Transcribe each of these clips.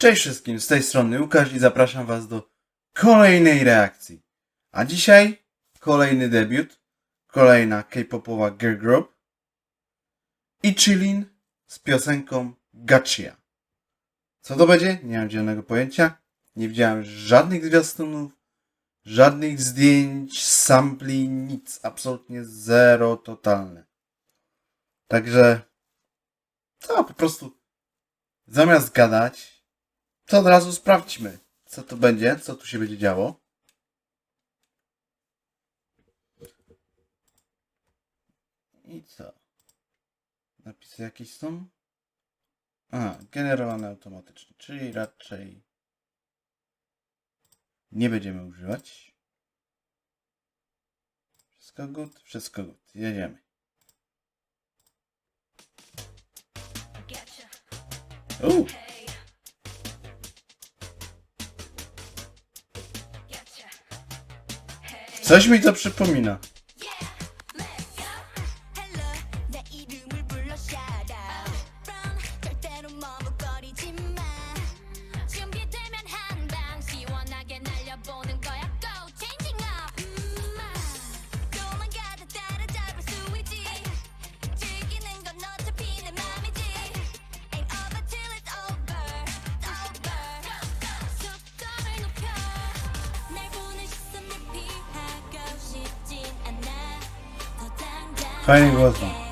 Cześć wszystkim, z tej strony Łukasz i zapraszam Was do kolejnej reakcji. A dzisiaj kolejny debiut, kolejna K-popowa girl group i Chillin z piosenką Gachia. Co to będzie? Nie mam zielonego pojęcia. Nie widziałem żadnych zwiastunów, żadnych zdjęć, sampli, nic. Absolutnie zero totalne. Także, co, po prostu zamiast gadać, to od razu sprawdźmy, co to będzie, co tu się będzie działo. I co? Napisy jakieś są? A, generowane automatycznie, czyli raczej nie będziemy używać. Wszystko good, wszystko good. Jedziemy. Ooh. Coś mi to przypomina. Fajny głos ma.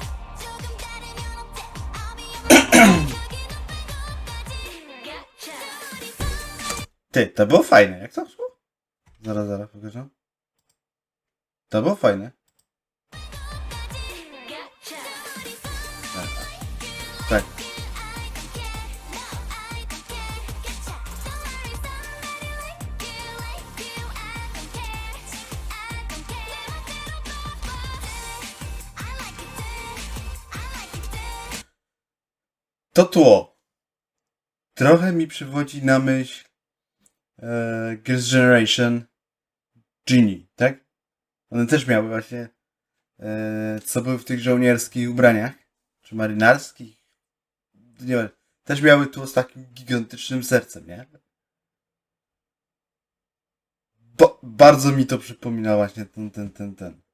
Ty, to było fajne. Jak to szło? Zaraz, zaraz pokażę. To było fajne. Tak. tak. tak. To tło trochę mi przywodzi na myśl e, Girls' Generation Genie, tak? One też miały właśnie e, co były w tych żołnierskich ubraniach, czy marynarskich, nie wiem, też miały tło z takim gigantycznym sercem, nie? Bo, bardzo mi to przypomina właśnie ten, ten, ten, ten.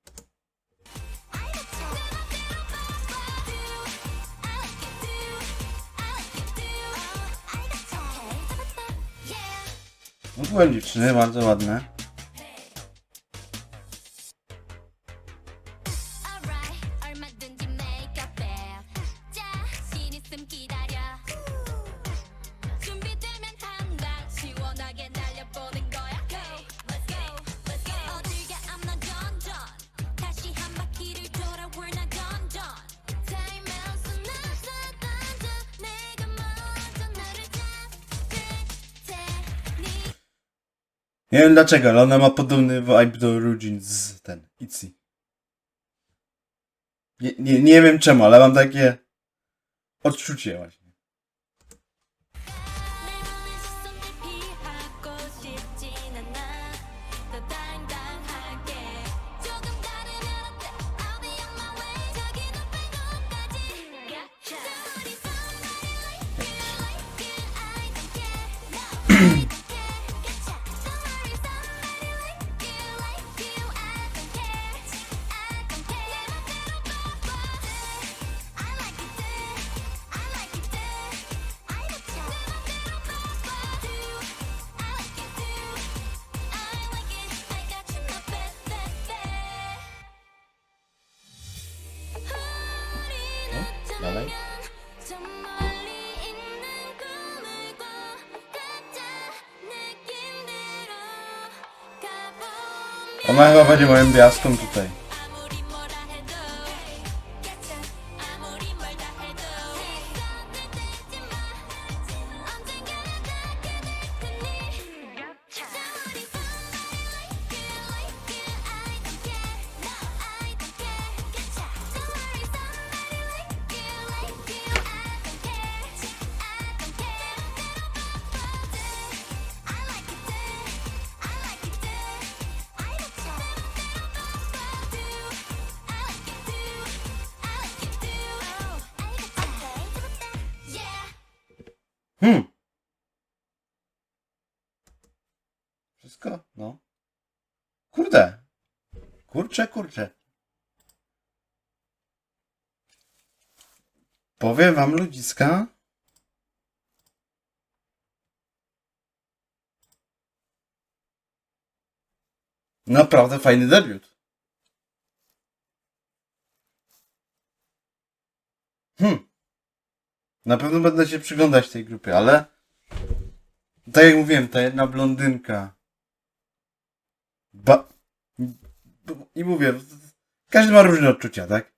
No bardzo ładne. Nie wiem dlaczego, ale ona ma podobny vibe do Rujin z ten, Itzy. Nie, nie, nie wiem czemu, ale mam takie odczucie właśnie. Bye bye. O moja będzie Be gwiazdą today. Hmm. Wszystko? No. Kurde. Kurcze, kurcze. Powiem wam ludziska. Naprawdę fajny debiut. Hmm. Na pewno będę się przyglądać tej grupie, ale tak jak mówiłem, ta jedna blondynka. Ba... I mówię, każdy ma różne odczucia, tak?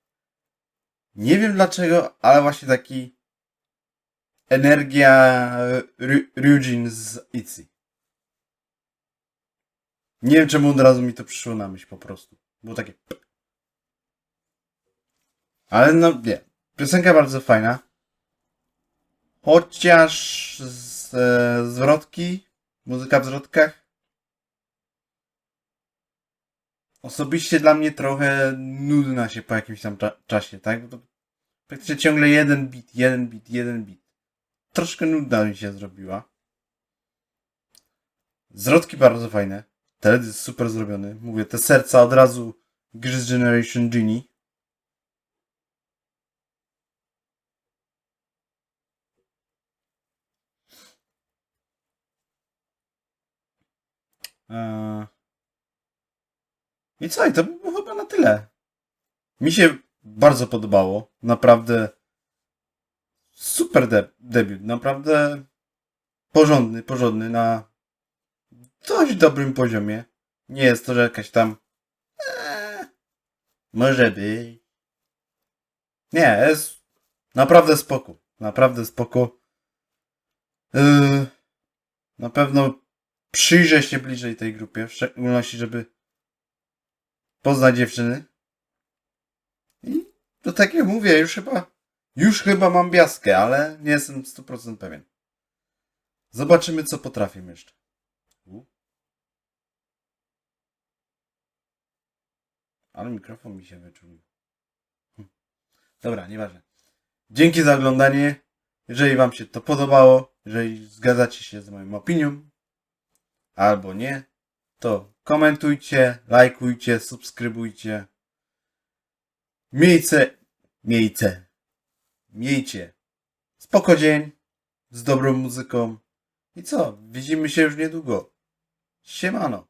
Nie wiem dlaczego, ale właśnie taki energia Ry- Ryujin z Itzy. Nie wiem czemu od razu mi to przyszło na myśl po prostu. Było takie... Ale no nie. Piosenka bardzo fajna. Chociaż z, e, zwrotki, muzyka w zwrotkach osobiście dla mnie trochę nudna się po jakimś tam cza- czasie, tak? Bo to praktycznie ciągle jeden bit, jeden bit, jeden bit. Troszkę nudna mi się zrobiła. Zwrotki bardzo fajne. Teledysk super zrobiony. Mówię, te serca od razu Grizz Generation Genie. I co? I to by było chyba na tyle. Mi się bardzo podobało. Naprawdę super de- debiut. Naprawdę porządny, porządny na dość dobrym poziomie. Nie jest to, że jakaś tam eee, może być. Nie, jest naprawdę spoko. Naprawdę spoko. Yy, na pewno przyjrzę się bliżej tej grupie, w szczególności, żeby poznać dziewczyny. I to tak jak mówię, już chyba, już chyba mam biaskę, ale nie jestem 100% pewien. Zobaczymy, co potrafię jeszcze. Ale mikrofon mi się wyczulił. Hm. Dobra, nieważne. Dzięki za oglądanie. Jeżeli Wam się to podobało, jeżeli zgadzacie się z moją opinią, albo nie, to komentujcie, lajkujcie, subskrybujcie. Miejcie, miejcie, miejcie spoko dzień z dobrą muzyką. I co? Widzimy się już niedługo. Siemano.